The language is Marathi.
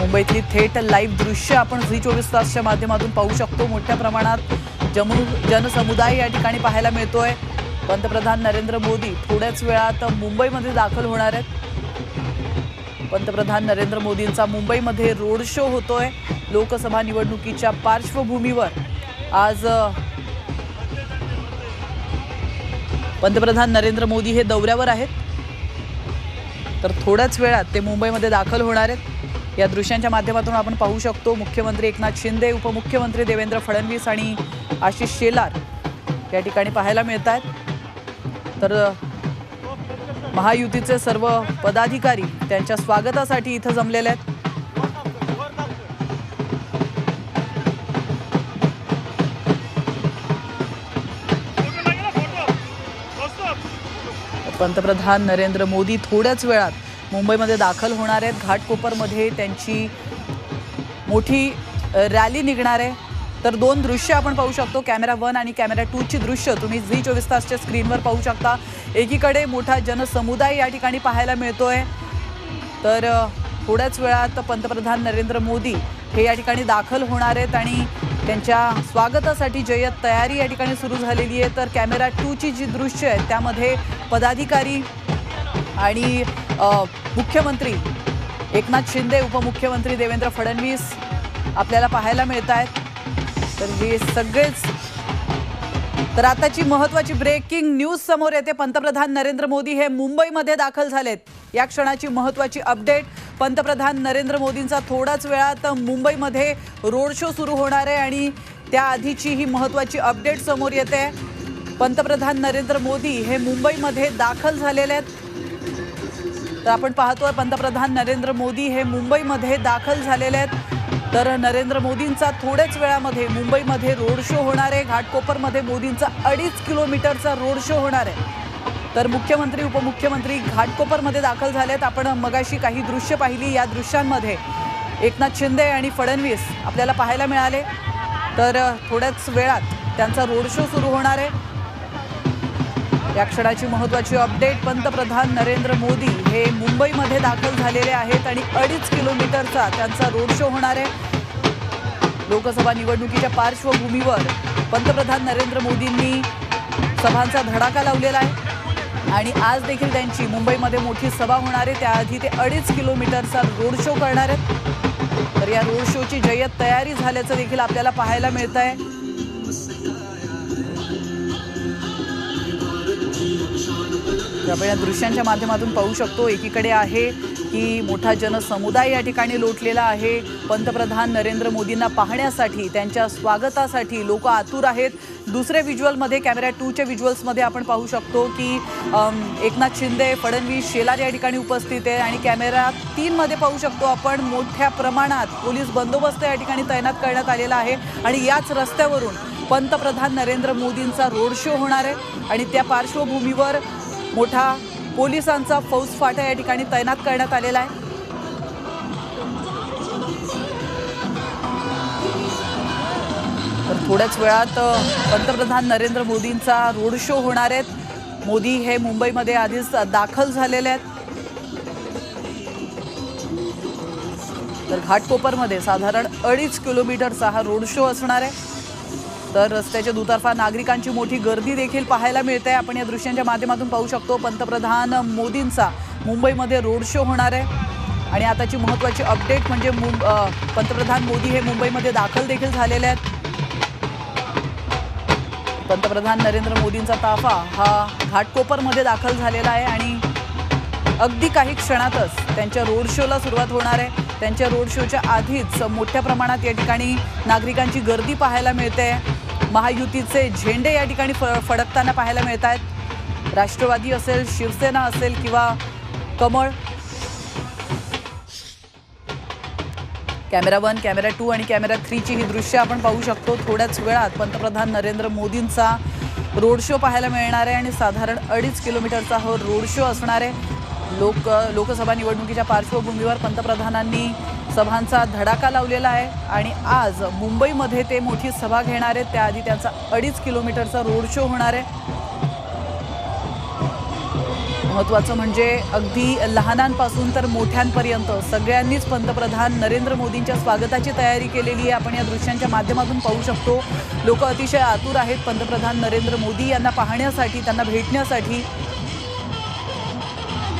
मुंबईतली थेट लाईव्ह दृश्य आपण झी चोवीस तासच्या माध्यमातून पाहू शकतो. मोठ्या प्रमाणात जमू जनसमुदाय या ठिकाणी पाहायला मिळतोय. पंतप्रधान नरेंद्र मोदी थोड्याच वेळात मुंबईमध्ये दाखल होणार आहेत. पंतप्रधान नरेंद्र मोदींचा मुंबईमध्ये रोड शो होतोय. लोकसभा निवडणुकीच्या पार्श्वभूमीवर आज पंतप्रधान नरेंद्र मोदी हे दौऱ्यावर आहेत. तर थोड्याच वेळात ते मुंबईमध्ये दाखल होणार आहेत. या दृश्यांच्या माध्यमातून आपण पाहू शकतो मुख्यमंत्री एकनाथ शिंदे उपमुख्यमंत्री देवेंद्र फडणवीस आणि आशिष शेलार या ठिकाणी पाहायला मिळत आहेत तर महायुतीचे सर्व पदाधिकारी त्यांच्या स्वागतासाठी इथं जमलेले आहेत. पंतप्रधान नरेंद्र मोदी थोड्याच वेळात मुंबईमध्ये दाखल होणार आहेत. घाटकोपरमध्ये त्यांची मोठी रॅली निघणार आहे. तर दोन दृश्य आपण पाहू शकतो. कॅमेरा वन आणि कॅमेरा टूची दृश्य तुम्ही झी चोवीस तासच्या स्क्रीनवर पाहू शकता. एकीकडे मोठा जनसमुदाय या ठिकाणी पाहायला मिळतोय. तर थोड्याच वेळात पंतप्रधान नरेंद्र मोदी हे या ठिकाणी दाखल होणार आहेत आणि त्यांच्या स्वागतासाठी जय्यत तयारी या ठिकाणी सुरू झालेली आहे. तर कॅमेरा टूची जी दृश्य आहेत त्यामध्ये पदाधिकारी आणि मुख्यमंत्री एकनाथ शिंदे उपमुख्यमंत्री देवेंद्र फडणवीस आपल्याला पाहायला मिळत आहेत तर हे सगळेच तर आताची महत्वाची ब्रेकिंग न्यूज समोर येते. पंतप्रधान नरेंद्र मोदी हे मुंबईमध्ये दाखल झालेत. या क्षणाची महत्वाची अपडेट पंतप्रधान नरेंद्र मोदींचा थोडाच वेळात मुंबईमध्ये रोड शो सुरू होणार आहे आणि त्याआधीची ही महत्वाची अपडेट समोर येते. पंतप्रधान नरेंद्र मोदी हे मुंबईमध्ये दाखल झालेले आहेत. तर आपण पाहतोय पंतप्रधान नरेंद्र मोदी हे मुंबईमध्ये दाखल झालेले आहेत. तर नरेंद्र मोदींचा थोड्याच वेळामध्ये मुंबईमध्ये रोड शो होणार आहे. घाटकोपरमध्ये मोदींचा अडीच किलोमीटरचा रोड शो होणार आहे. तर मुख्यमंत्री उपमुख्यमंत्री घाटकोपरमध्ये दाखल झालेत. आपण मगाशी काही दृश्य पाहिली. या दृश्यांमध्ये एकनाथ शिंदे आणि फडणवीस आपल्याला पाहायला मिळाले. तर थोड्याच वेळात त्यांचा रोड शो सुरू होणार आहे. या क्षणाची महत्वाची अपडेट पंतप्रधान नरेंद्र मोदी हे मुंबईमध्ये दाखल झालेले आहेत आणि अडीच किलोमीटरचा त्यांचा रोड शो होणार आहे. लोकसभा निवडणुकीच्या पार्श्वभूमीवर पंतप्रधान नरेंद्र मोदींनी सभांचा धडाका लावलेला आहे. आणि आज देखील त्यांची मुंबईमध्ये मोठी सभा होणार आहे. त्याआधी ते अडीच किलोमीटरचा रोड शो करणार आहेत. तर या रोड शोची जय्यत तयारी झाल्याचं देखील आपल्याला पाहायला मिळत आहे आपण या दृश्यांच्या माध्यमातून पाहू शकतो एकीकडे आहे की मोठा जनसमुदाय या ठिकाणी लोटलेला आहे. पंतप्रधान नरेंद्र मोदींना पाहण्यासाठी त्यांच्या स्वागतासाठी लोक आतुर आहेत. दुसरे व्हिज्युअलमध्ये कॅमेरा टूच्या व्हिज्युअल्समध्ये आपण पाहू शकतो की एकनाथ शिंदे फडणवीस शेलार या ठिकाणी उपस्थित आहे आणि कॅमेरा तीनमध्ये पाहू शकतो आपण मोठ्या प्रमाणात पोलीस बंदोबस्त या ठिकाणी तैनात करण्यात आलेला आहे. आणि याच रस्त्यावरून पंतप्रधान नरेंद्र मोदींचा रोड शो होणार आहे आणि त्या पार्श्वभूमीवर मोठा पोलिसांचा फौजफाटा या ठिकाणी तैनात करण्यात आलेला आहे. तर थोड्याच वेळात पंतप्रधान नरेंद्र मोदींचा रोड शो होणार आहेत. मोदी हे मुंबईमध्ये आधीच दाखल झालेले आहेत. तर घाटकोपरमध्ये साधारण अडीच किलोमीटरचा हा रोड शो असणार आहे. तर रस्त्याच्या दुतर्फा नागरिकांची मोठी गर्दी देखील पाहायला मिळते. आपण या दृश्यांच्या माध्यमातून पाहू शकतो पंतप्रधान मोदींचा मुंबईमध्ये रोड शो होणार आहे. आणि आताची महत्त्वाची अपडेट म्हणजे पंतप्रधान मोदी हे मुंबईमध्ये दाखल देखील झालेले आहेत. पंतप्रधान नरेंद्र मोदींचा ताफा हा घाटकोपरमध्ये दाखल झालेला आहे आणि अगदी काही क्षणातच त्यांच्या रोड शोला सुरुवात होणार आहे. त्यांच्या रोड शोच्या आधीच मोठ्या प्रमाणात या ठिकाणी नागरिकांची गर्दी पाहायला मिळते. महायुतीचे झेंडे या ठिकाणी फ फडकताना पाहायला मिळत आहेत. राष्ट्रवादी असेल शिवसेना असेल किंवा कमळ. कॅमेरा वन कॅमेरा टू आणि कॅमेरा थ्रीची ही दृश्य आपण पाहू शकतो थोड्याच वेळात. पंतप्रधान नरेंद्र मोदींचा रोड शो पाहायला मिळणार आहे आणि साधारण अडीच किलोमीटरचा हा रोड शो असणार आहे. लोक लोकसभा निवडणुकीच्या पार्श्वभूमीवर पंतप्रधानांनी सभांचा धडाका लावलेला आहे आणि आज मुंबईमध्ये ते मोठी सभा घेणार आहेत. त्याआधी त्यांचा अडीच किलोमीटरचा रोड शो होणार आहे. महत्त्वाचं म्हणजे अगदी लहानांपासून तर मोठ्यांपर्यंत सगळ्यांनीच पंतप्रधान नरेंद्र मोदींच्या स्वागताची तयारी केलेली आहे. आपण या दृश्यांच्या माध्यमातून पाहू शकतो. लोक अतिशय आतुर आहेत. पंतप्रधान नरेंद्र मोदी यांना पाहण्यासाठी त्यांना भेटण्यासाठी